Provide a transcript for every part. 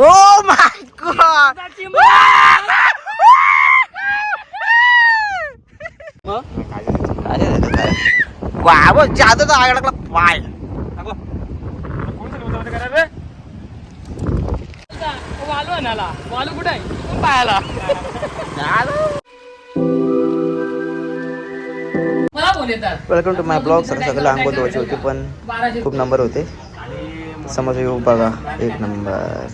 Oh my God बाबा जादू तर आग लागला पाय. वालू आणाला वालू कुठे आहे? वेलकम टू माय ब्लॉग सगळं सगळं अंगोल धुवायची होती पण खूप नंबर होते. समोर येऊ बघा. एक नंबर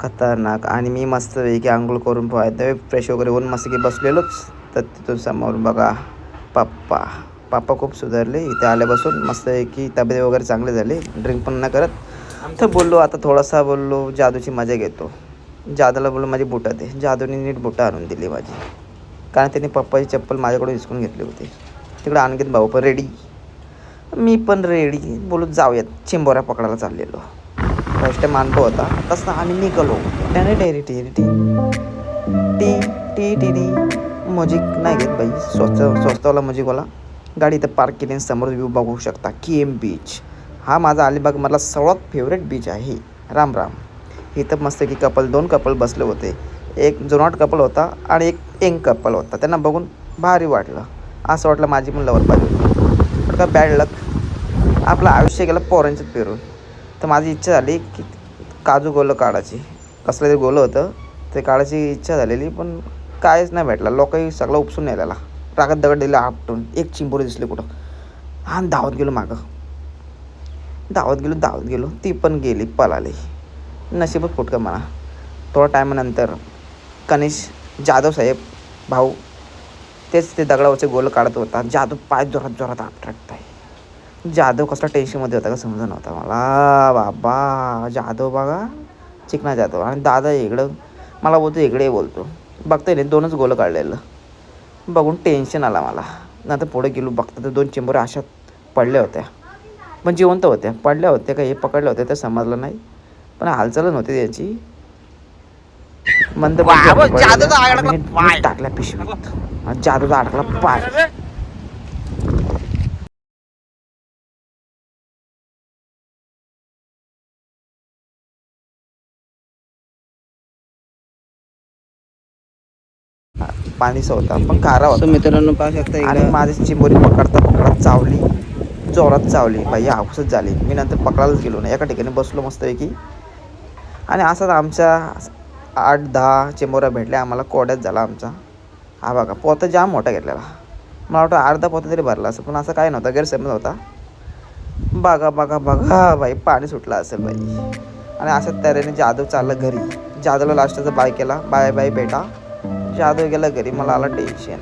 खतरनाक. आणि मी मस्त आंघोळ करून पाहतो फ्रेश वगैरे होऊन मस्त की बसलेलोच. तर तिथून समोर बघा पप्पा. पप्पा खूप सुधारले. इथे आल्यापासून मस्त की तब्येत वगैरे चांगले झाले. ड्रिंक पण नाही करत. तर बोललो आता थोडासा बोललो जादूची मजा घेतो. जादूला बोललो माझी बुटं दे जादूने नीट बुटं आणून दिली माझी. कारण त्यांनी पप्पाची चप्पल माझ्याकडून हिसकून घेतली होती. तिकडे आणखीत भाऊ पण रेडी मी पण रेडी बोलू जाऊयात. चिंबोऱ्या पकडायला चाललेलो. फर्स्ट टाइम होता तसं आम्ही निघालो. त्याने डेरी टी टी टी टी टी टी. मजिक नाही घेत बाई. स्वस्त स्वस्तवाला म्हणजे मजिकवाला गाडी इथं पार्क केली आणि समोर व्ह्यू बघू शकता. के एम बीच हा माझा अलिबागमधला सर्वात फेवरेट बीच आहे. राम राम. इथं मस्त की कपल दोन कपल बसले होते. एक जुनाट कपल होता आणि एक यंग कपल होता. त्यांना बघून भारी वाटलं. असं वाटलं माझी पण लवर पाहिजे का? बॅड लक आपलं आयुष्य गेलं पोरांच्यात फिरून तर माझी इच्छा झाली की काजू गोलं काढायची. कसलं तरी गोलं होतं ते काढायची इच्छा झालेली पण कायच नाही भेटला. लोकही सगळं उपसून नेलेला. रागात दगड दिला आपटून. एक चिंबोरी दिसली कुठं? हा धावत गेलो मागं. धावत गेलो धावत गेलो. ती पण गेली पळाली. नशीबच फुटकं म्हणा. थोड्या टायमानंतर कनिश जाधव साहेब भाऊ तेच ते दगडावरचे गोल काढत होता. जाधव पाय जोरात जोरात आपटत आहे. जाधव कसला टेन्शनमध्ये होता का समजा नव्हता मला. बाबा जाधव बघा. चिकना जाधव. आणि दादा इकडं मला बोलतो इकडे बोलतो. बघता नाही दोनच गोलं काढलेलं. बघून टेन्शन आला मला. नंतर पुढे गेलो बघता तर दोन चेंबुऱ्या अशा पडल्या होत्या. पण जिवंत होत्या. पडल्या होत्या का हे पकडल्या होत्या ते समजलं नाही. पण हालचाल नव्हती त्याची. मंद टाकल्या पिशवीत. जादूचा अडकला पाय. पाणीचा होता पण खारा होता मित्रांनो पाहू शकता आणि माझी चिंबोरी पकडता पकडत चावली जोरात चावली. बाई हाऊसच झाली. मी नंतर पकडायलाच गेलो नाही. एका ठिकाणी बसलो मस्तपैकी. आणि असाच आमच्या आठ दहा चिंबोऱ्या भेटल्या. आम्हाला कोड्यात झाला आमचा. हा बघा पोता जाम मोठा घेतलेला. मला वाटतं अर्धा पोता तरी भरला असं पण असं काय नव्हतं. गैरसमज होता. बघा बघा बघा बाई पाणी सुटलं असेल बाई. आणि अशाच तऱ्हेने जाधव चाललं घरी. जाधवला लास्टचा बाय केला. बाय बाय बेटा. जाधव गेला घरी मला आला टेन्शन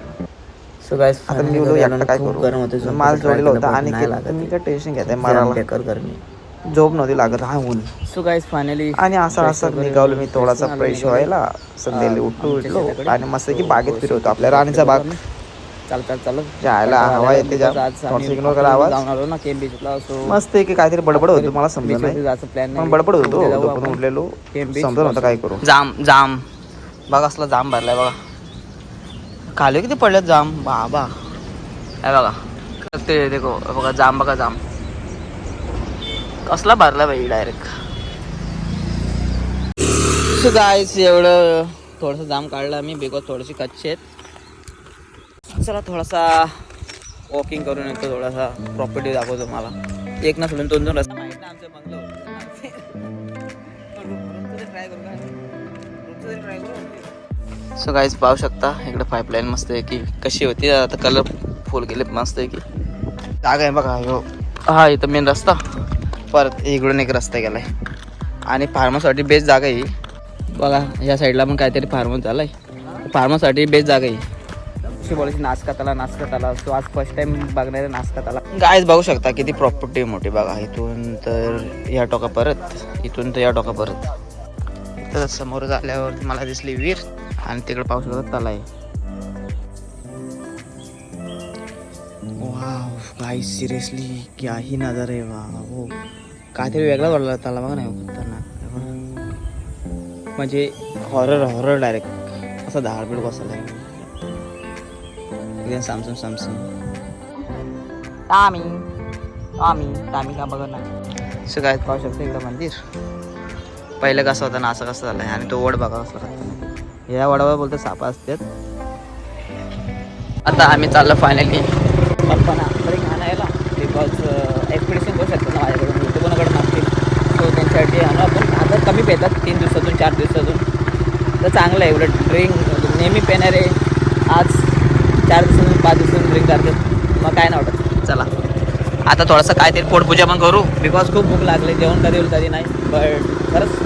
सो गाइस आता मी एकटा काय करू? माल जोडलेला होता आणि केलं. तर मी काय टेन्शन घेत आहे मला बेकार करणे. झोप नव्हती लागत हा ऊन. सो गाइस फायनली आणि असं असं निघालो मी थोडासा फ्रेश व्हायला. संध्याकाळी उठलो उठलो आणि मस्त की बागेत फिरवतो आपल्या राणीचा बाग. चाल चाल चाल. जायला हवा येते इग्नोर करा आवाज आलो ना केम बीचला सो मस्त आहे की काहीतरी बडबड होतो मला समजत नाही. जायचं प्लॅन पण बडबड होतो उठलेलो. नव्हतं काय करू. जाम जाम. बघा असला जाम भरलाय बघा. खाली किती पडल्यात जाम? बाबा. हे बघा. ते देखो बघा जाम बघा जाम. कसला भरला बाई डायरेक्ट सो गायस एवढं थोडंसं जाम काढलं मी बिकॉज थोडीशी कच्चे आहेत. चला थोडासा वॉकिंग करून येतो. थोडासा प्रॉपर्टी दाखवतो मला एक ना सोडून दोन दोन रस्ता. माहिती ना आमचं बंगलो. सो गाईज पाहू शकता इकडे पाईपलाईन मस्त आहे की कशी होती. आता कलर फुल गेले मस्त आहे की. जागा आहे बघा ह्यो हा इथं मेन रस्ता. परत इकडून एक रस्ता गेलाय. आणि फार्मासाठी बेस्ट जागा आहे ही. बघा या साईडला पण काहीतरी फार्मस झालाय. फार्मासाठी बेस्ट जागा आहे बोलायची नाचकात आला नाचकात आला तो आज फर्स्ट टाइम बघणारे नाचकात आला गायच बघू शकता किती प्रॉपर्टी मोठी बघा इथून तर या टोका परत इथून तर या टोका परत. तर समोर झाल्यावर मला दिसली वीर आणि तिकडे शकता तला आहे. गाईस सिरियसली क्या ही नजर आहे. वा हो काहीतरी वेगळा वाटला त्याला बघा नाही खतरनाक. म्हणजे हॉरर हॉरर डायरेक्ट असं धाडबीड बसला आहे. एकदम सामसूम सामसूम टामी टामी टामी का बघा ना. काय पाहू शकतो इकडं मंदिर. पहिलं कसं होतं ना असं कसं झालं आहे आणि तो वड बघा कसं खातो या वडावर बोलतो सापा असतात. आता आम्ही चाललो फायनली पप्पाना तरी यायला बिकॉज एक्सपिडिशन करू शकतो ना माझ्याकडून. ते कोणाकडे मागतील सो त्यांच्यासाठी आणू आपण आता कमी पेतात तीन दिवसातून चार दिवसातून. तर चांगलं आहे एवढं ड्रिंक नेहमी पेणारे. आज चार दिवसातून पाच दिवसातून ड्रिंक करतात. मग काय नाही वाटत. आता थोडंसं काहीतरी पोटपूजा पण करू. बिकॉज खूप भूक लागली जेवण कधी होईल कधी नाही. बट खरंच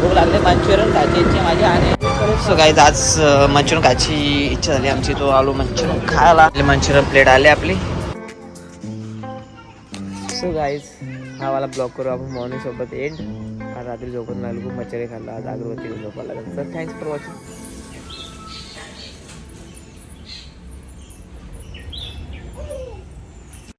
भूक लागली मंचुरियन खायची इच्छा माझी आणि सो काही आज मंचुरियन खायची इच्छा झाली आमची तो आलू मंचुरियन खायला. मंचुरियन प्लेट आली आपली. सो गाईज हा वाला ब्लॉग करू आपण मॉर्निंग सोबत एंड रात्री झोपून लागलो खूप मच्छरी खाल्ला आज अगरबत्ती झोपायला लागलं. तर थँक्स फॉर वॉचिंग